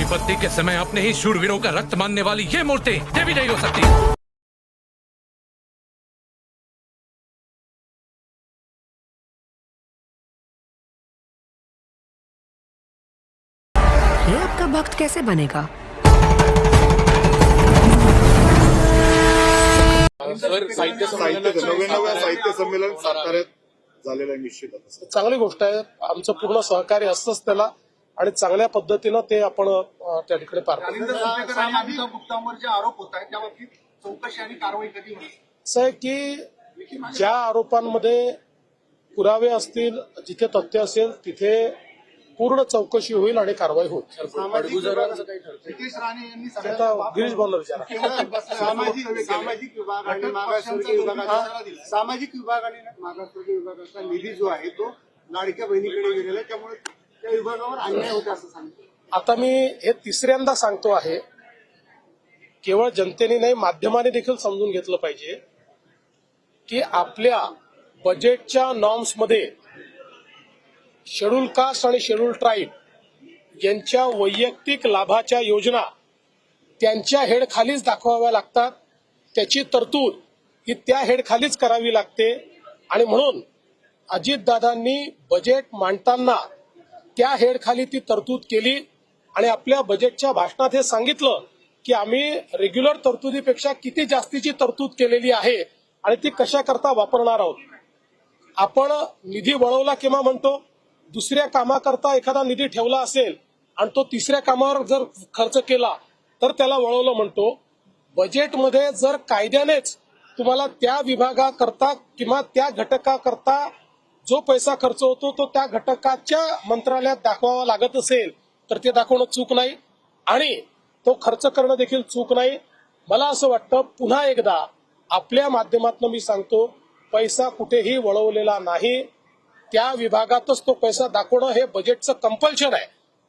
विपत्ति के समय अपने ही शूरवीरों का रक्त मानने वाली ये मूर्ति देवी नहीं हो सकती। ये आपका भक्त कैसे बनेगा? साहित्य साहित्य संमेलन साताऱ्यात झालेलं निश्चित चांगली गोष्ट आहे. आमचं पूर्ण सहकार्य असतंच त्याला. आणि चांगल्या पद्धतीनं ते आपण त्या ठिकाणी पार मुक्तांवर जे आरोप होत आहेत त्या बाबतीत चौकशी आणि कारवाई कधी होईल असं आहे की ज्या आरोपांमध्ये पुरावे असतील जिथे तथ्य असेल तिथे पूर्ण चौकशी होईल आणि कारवाई होईल. गिरीश बोलणार विचारा. सामाजिक सामाजिक विभाग आणि मागासवर्गीय विभागाचा सामाजिक विभाग आणि मागासवर्गीय विभागाचा निधी जो आहे तो लाडक्या बहिणीकडे गेलेला आहे. त्यामुळे त्या विभागावर अन्याय होता असं सांगितलं आता मी हे तिसऱ्यांदा सांगतो आहे केवळ जनतेने नाही माध्यमाने देखील समजून घेतलं पाहिजे की आपल्या बजेटच्या नॉर्म्समध्ये शेड्यूल कास्ट आणि शेड्यूल ट्राईब यांच्या वैयक्तिक लाभाच्या योजना त्यांच्या हेडखालीच दाखवाव्या लागतात. त्याची तरतूद ही त्या हेडखालीच करावी लागते. आणि म्हणून अजितदादांनी बजेट मांडताना त्या हेडखाली ती तरतूद केली आणि आपल्या बजेटच्या भाषणात हे सांगितलं की आम्ही रेग्युलर तरतुदीपेक्षा किती जास्तीची तरतूद केलेली आहे आणि ती कशाकरता वापरणार आहोत. आपण निधी वळवला किंवा म्हणतो? दुसऱ्या कामाकरता एखादा निधी ठेवला असेल आणि तो तिसऱ्या कामावर जर खर्च केला तर त्याला वळवलं म्हणतो. बजेटमध्ये जर कायद्यानेच तुम्हाला त्या विभागाकरता किंवा त्या घटकाकरता जो पैसा खर्च होतो तो त्या घटकाच्या मंत्रालयात दाखवावा लागत असेल तर ते दाखवणं चूक नाही. आणि तो खर्च करणं देखील चूक नाही. मला असं वाटतं पुन्हा एकदा आपल्या माध्यमातून मी सांगतो पैसा कुठेही वळवलेला नाही. त्या विभागातच तो पैसा दाखवणं हे बजेटचं कंपल्शन आहे.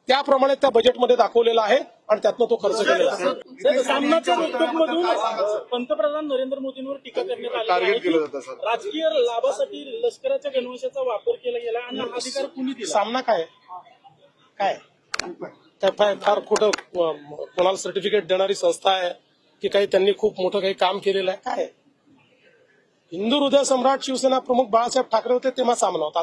त्याप्रमाणे त्या बजेटमध्ये दाखवलेलं आहे. आणि त्यातनं तो खर्च केलेला आहे. सामनाच्या रोकटोकमधून पंतप्रधान नरेंद्र मोदींवर टीका करण्यात आली राजकीय लाभासाठी लष्कराच्या गणवेशाचा वापर केला गेला आणि हा अधिकार कुणी दिला? सामना काय काय? फार अं, कोणाला सर्टिफिकेट देणारी संस्था आहे की काही त्यांनी खूप मोठं काही काम केलेलं आहे? काय? हिंदू हृदय सम्राट शिवसेना प्रमुख बाळासाहेब ठाकरे होते तेव्हा सामना होता.